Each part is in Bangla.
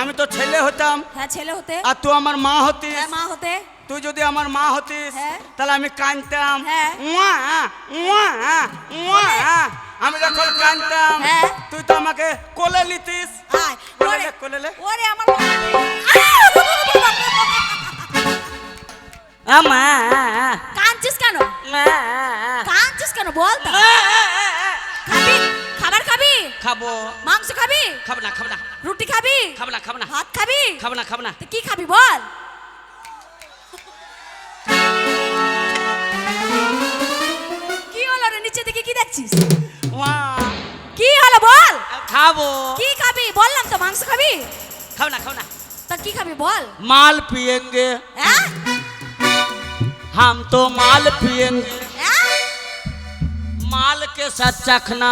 আমি তো ছেলে হতাম। হ্যাঁ ছেলে হতে। আর তুই আমার মা হতিস। হ্যাঁ মা হতে। তুই যদি আমার মা হতিস হ্যাঁ। তাহলে আমি কাঁদতাম। হ্যাঁ। উয়া। আমি যখন কাঁদতাম হ্যাঁ। তুই তো আমাকে কোলে নিতিস। আয় কোলে আমার আমা কাঁদছিস কেন? কাঁদছিস কেন? বল খাবি খাবো মাংস খাবি খাবো না খাবো না রুটি খাবি খাবো না খাবো না ভাত খাবি খাবো না খাবো না তো কি খাবি বল কি হলো রে নিচে দিকে কি দেখছিস উয়া, কি হলো বল খাবো কি খাবি বললাম তো মাংস খাবি খাবো না খাবো না তা কি খাবি বল माल पिएंगे হ্যাঁ हम तो माल पिएंगे হ্যাঁ माल के साथ चखना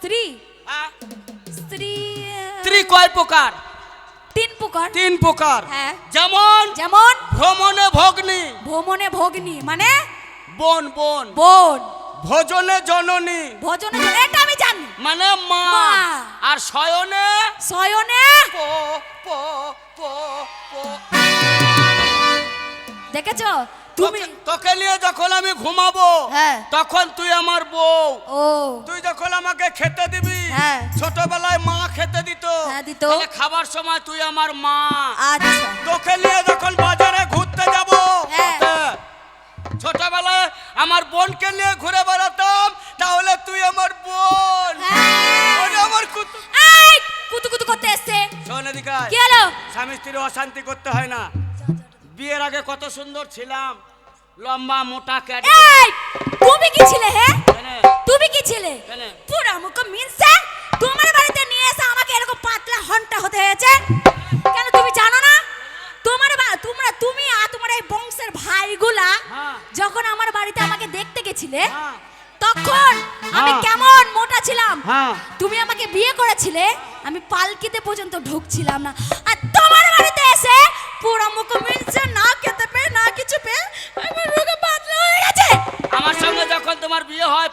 স্ত্রী? স্ত্রী স্ত্রী কয় প্রকার? তিন প্রকার। তিন প্রকার। হ্যাঁ। যেমন যেমন? ভ্রমণে ভগ্নী। ভ্রমণে ভগ্নী মানে? বোন বোন। বোন। ভোজনে জননী। ভোজনে এটা আমি জানি। মানে মা। মা। আর শয়নে? শয়নে? পো পো পো পো। দেখেছ? তুমি তোকে- নিয়ে যখন আমি ঘুমাবো হ্যাঁ। তখন তুই আমার বউ। ও। তুই যখন আমাকে খেতে দিবি হ্যাঁ। ছোটবেলায় মা খেতে দিত হ্যাঁ, তাহলে খাবার সময় তুই আমার মা। আচ্ছা। তোকে নিয়ে যখন বাজারে ঘুরতে যাব হ্যাঁ। ছোটবেলায় আমার বোনকে নিয়ে ঘুরে বেড়াতাম তাহলে তুই আমার বোন। আমার কুতু কুতু কুতু করতে এসছে। শোন এদিকে কি হলো? স্বামী স্ত্রী অশান্তি করতে হয় না। বিয়ের আগে কত সুন্দর ছিলাম। লম্বা মোটা ক্যাট এই তুমি কি ছিলে হে তুমি কি ছিলে? পুরা মুখ মিনসে তোমার বাড়িতে নিয়ে এসে আমাকে এরকম পাতলা হন্টা হতে হয়েছে কেন তুমি জানো না তোমার তোমরা তুমি আর তোমার এই বংশের ভাইগুলা হ্যাঁ। যখন আমার বাড়িতে আমাকে দেখতে গেছিলে হ্যাঁ। তখন আমি হ্যাঁ। কেমন মোটা ছিলাম। তুমি আমাকে বিয়ে করেছিলে আমি পালকিতে পর্যন্ত ঢুকছিলাম না আর তোমার বাড়িতে এসে পুরো মুখ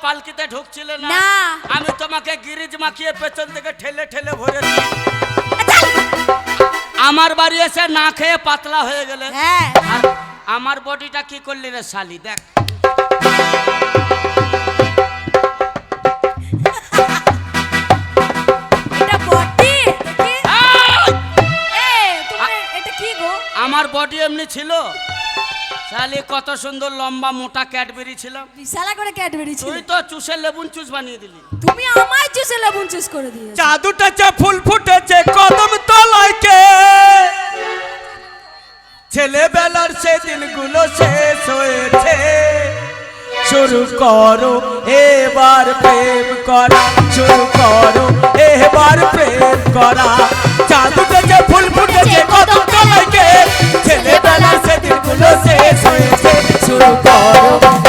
পালকিতে ঢুকছিলে না। আমি তোমাকে গিরিজ মাখিয়ে পেছন থেকে ঠেলে ঠেলে ভরে আমার বাড়ি এসে না খেয়ে পাতলা হয়ে গেলে। হ্যাঁ। আমার বডিটা কি করলি রে শালি? দেখ। আমার বডি এমনি ছিল। শালি কত সুন্দর লম্বা মোটা ক্যাডবেরি ছিলাম। বিশালা করে ক্যাডবেরি ছিল। তুই তো চুষে লেবুন চুষ বানিয়ে দিলি। তুমি আমায় চুষে লেবুন চুষ করে দিয়েছ। জাদুটেছে ফুল ফুটেছে কদম তলায় কে? ছেলেবেলার সে দিনগুলো শেষ হয়েছে। শুরু করো এবার প্রেম করা। শুরু করো এবার প্রেম করা। জাদুটেছে ফুল দিনগুলো শুরু করো।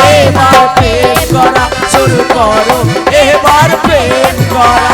এবার প্রেম করা শুরু করো। এবার প্রেম করা।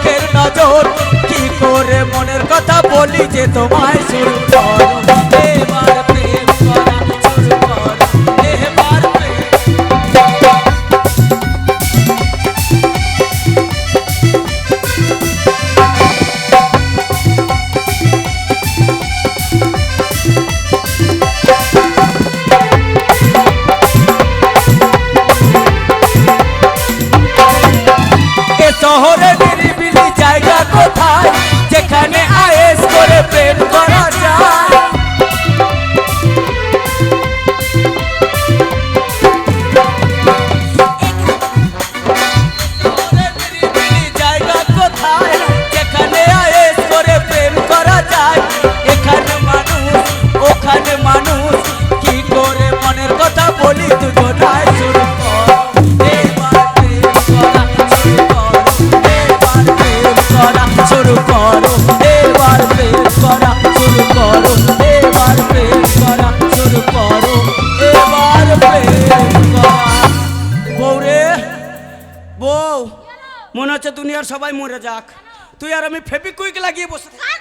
লোকের নজর। কি করে মনের কথা বলি যে তোমায় শুরু করা দুনিয়ার সবাই মরে যাক। তুই আর আমি ফেবিকুইক লাগিয়ে বসে থাক।